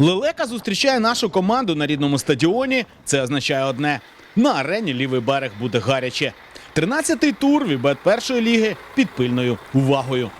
Лелека зустрічає нашу команду на рідному стадіоні. Це означає одне: на арені лівий берег буде гаряче. 13-й тур Вібет першої ліги під пильною увагою.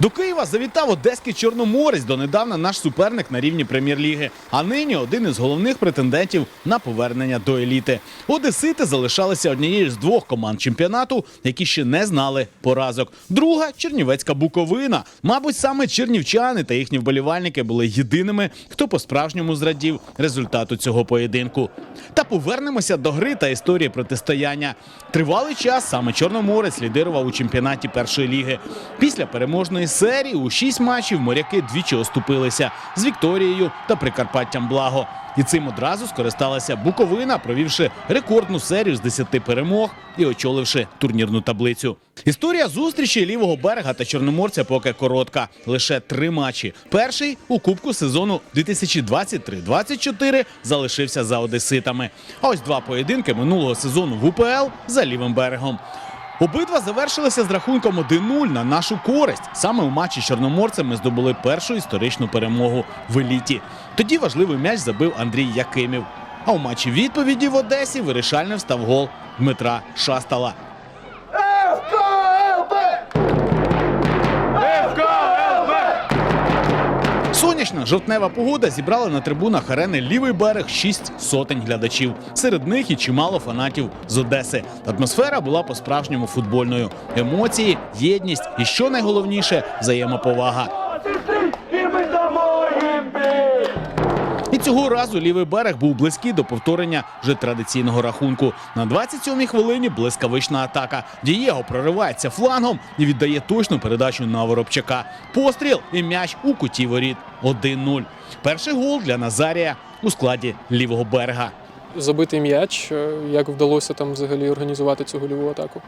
До Києва завітав одеський Чорноморець, донедавна наш суперник на рівні прем'єр-ліги, а нині один із головних претендентів на повернення до еліти. Одесити залишалися однією з двох команд чемпіонату, які ще не знали поразок. Друга Чернівецька Буковина. Мабуть, саме чернівчани та їхні вболівальники були єдиними, хто по-справжньому зрадів результату цього поєдинку. Та повернемося до гри та історії протистояння. Тривалий час саме Чорноморець лідирував у чемпіонаті першої ліги. Після переможної серії у шість матчів моряки двічі оступилися з Вікторією та Прикарпаттям Благо. І цим одразу скористалася Буковина, провівши рекордну серію з 10 перемог і очоливши турнірну таблицю. Історія зустрічі лівого берега та чорноморця поки коротка. Лише три матчі. Перший у кубку сезону 2023-24 залишився за одеситами. А ось два поєдинки минулого сезону в УПЛ за лівим берегом. Обидва завершилися з рахунком 1-0 на нашу користь. Саме у матчі з чорноморцем ми здобули першу історичну перемогу в еліті. Тоді важливий м'яч забив Андрій Якимів. А у матчі відповіді в Одесі вирішальним став гол Дмитра Шастала. Сонячна жовтнева погода зібрала на трибунах арени лівий берег шість сотень глядачів. Серед них і чимало фанатів з Одеси. Атмосфера була по-справжньому футбольною. Емоції, єдність і що найголовніше взаємоповага. І цього разу лівий берег був близький до повторення вже традиційного рахунку. На 27-й хвилині блискавична атака. Дієго проривається флангом і віддає точну передачу на Воробчака. Постріл і м'яч у куті воріт 1-0. Перший гол для Назарія у складі лівого берега. забитий м'яч. Як вдалося там взагалі організувати цю гольову атаку?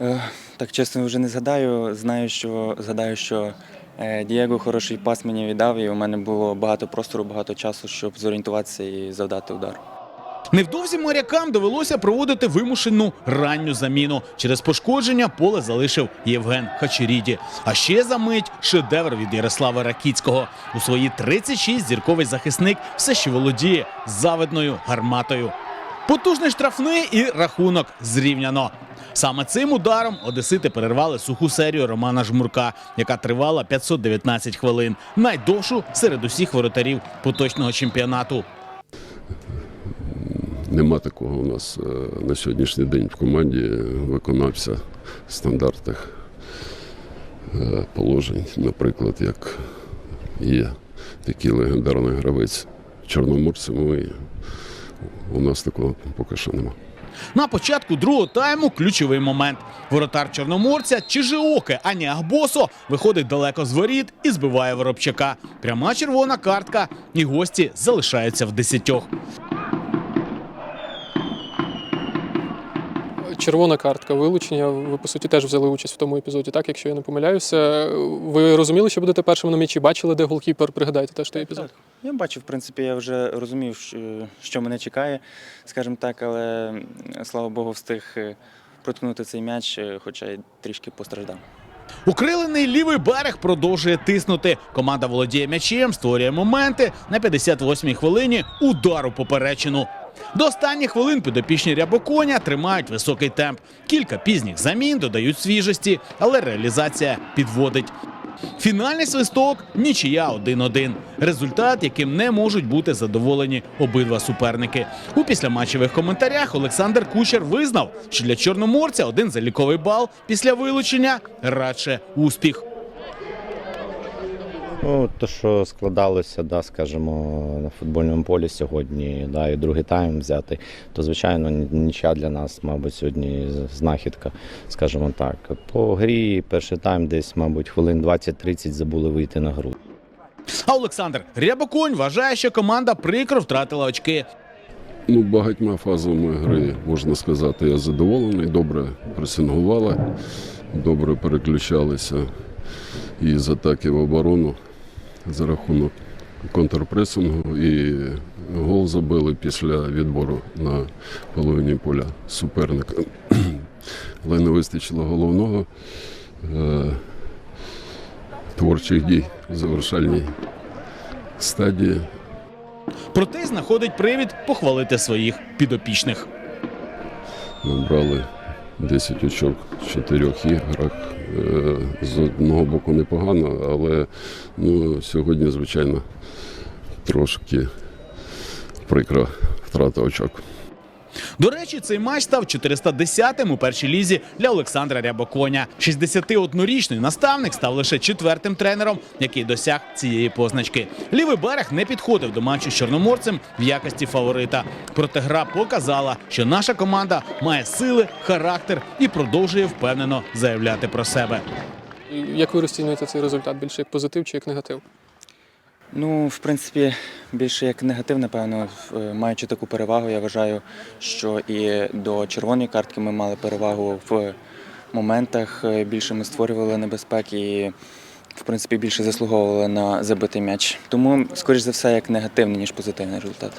Е, Так чесно вже не згадаю. Знаю, що згадаю, що Дієго хороший пас мені віддав, і у мене було багато простору, багато часу, щоб зорієнтуватися і завдати удар. Невдовзі морякам довелося проводити вимушену ранню заміну. Через пошкодження поле залишив Євген Хачеріді. А ще за мить шедевр від Ярослава Ракіцького. У свої 36 зірковий захисник все ще володіє завидною гарматою. Потужний штрафний і рахунок зрівняно. Саме цим ударом одесити перервали суху серію Романа Жмурка, яка тривала 519 хвилин, найдовшу серед усіх воротарів поточного чемпіонату. Нема такого у нас е, на сьогоднішній день в команді виконавця стандартних е, положень. Наприклад, як є такий легендарний гравець Чорноморцем, ми, у нас такого поки що нема. На початку другого тайму ключовий момент. Воротар Чорноморця Чижиоке Ані Агбосо виходить далеко з воріт і збиває Воробчака. Пряма червона картка, і гості залишаються в десятьох. Червона картка, вилучення. Ви по суті теж взяли участь в тому епізоді, так, якщо я не помиляюся. Ви розуміли, що будете першим на м'ячі? Бачили, де голкіпер? Пригадайте теж той епізод. Я бачив, в принципі, я вже розумів, що- що мене чекає, скажімо так, але слава Богу, встиг е, проткнути цей м'яч, е, хоча й трішки постраждав. Укрилений лівий берег продовжує тиснути. Команда володіє м'ячем, створює моменти. На 58-й хвилині удар у поперечину. До останніх хвилин підопічні рябоконя тримають високий темп. Кілька пізніх замін додають свіжості, але реалізація підводить. Фінальний свисток нічия 1-1. Результат, яким не можуть бути задоволені обидва суперники. У післяматчевих коментарях Олександр Кучер визнав, що для чорноморця один заліковий бал після вилучення радше успіх. Ну, то, що складалося, да, скажімо, на футбольному полі сьогодні, да, і другий тайм взяти, то звичайно ні- нічия для нас, мабуть, сьогодні знахідка, скажімо так. По грі перший тайм десь, мабуть, хвилин 20-30 забули вийти на гру. А Олександр Рябоконь вважає, що команда прикро втратила очки. Ну, багатьма фазами гри, можна сказати, я задоволений. Добре пресингували, добре переключалися і з атаки в оборону за рахунок контрпресингу і гол забили після відбору на половині поля суперника. Але не вистачило головного е, творчих дій в завершальній стадії. Проте знаходить привід похвалити своїх підопічних. Набрали 10 очок в чотирьох іграх. Е, З одного боку непогано, але ну, сьогодні, звичайно, трошки прикра втрата очок. До речі, цей матч став 410-м у першій лізі для Олександра Рябоконя. 61-річний наставник став лише четвертим тренером, який досяг цієї позначки. Лівий берег не підходив до матчу з чорноморцем в якості фаворита. Проте гра показала, що наша команда має сили, характер і продовжує впевнено заявляти про себе. Як ви розцінюєте цей результат? Більше як позитив чи як негатив? Ну, в принципі, більше як негатив, напевно, е, маючи таку перевагу, я вважаю, що і до червоної картки ми мали перевагу в моментах, е, більше ми створювали небезпеки і, в принципі, більше заслуговували на забитий м'яч. Тому, скоріш за все, як негативний, ніж позитивний результат.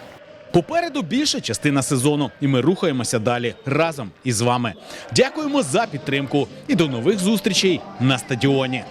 Попереду більша частина сезону, і ми рухаємося далі разом із вами. Дякуємо за підтримку і до нових зустрічей на стадіоні.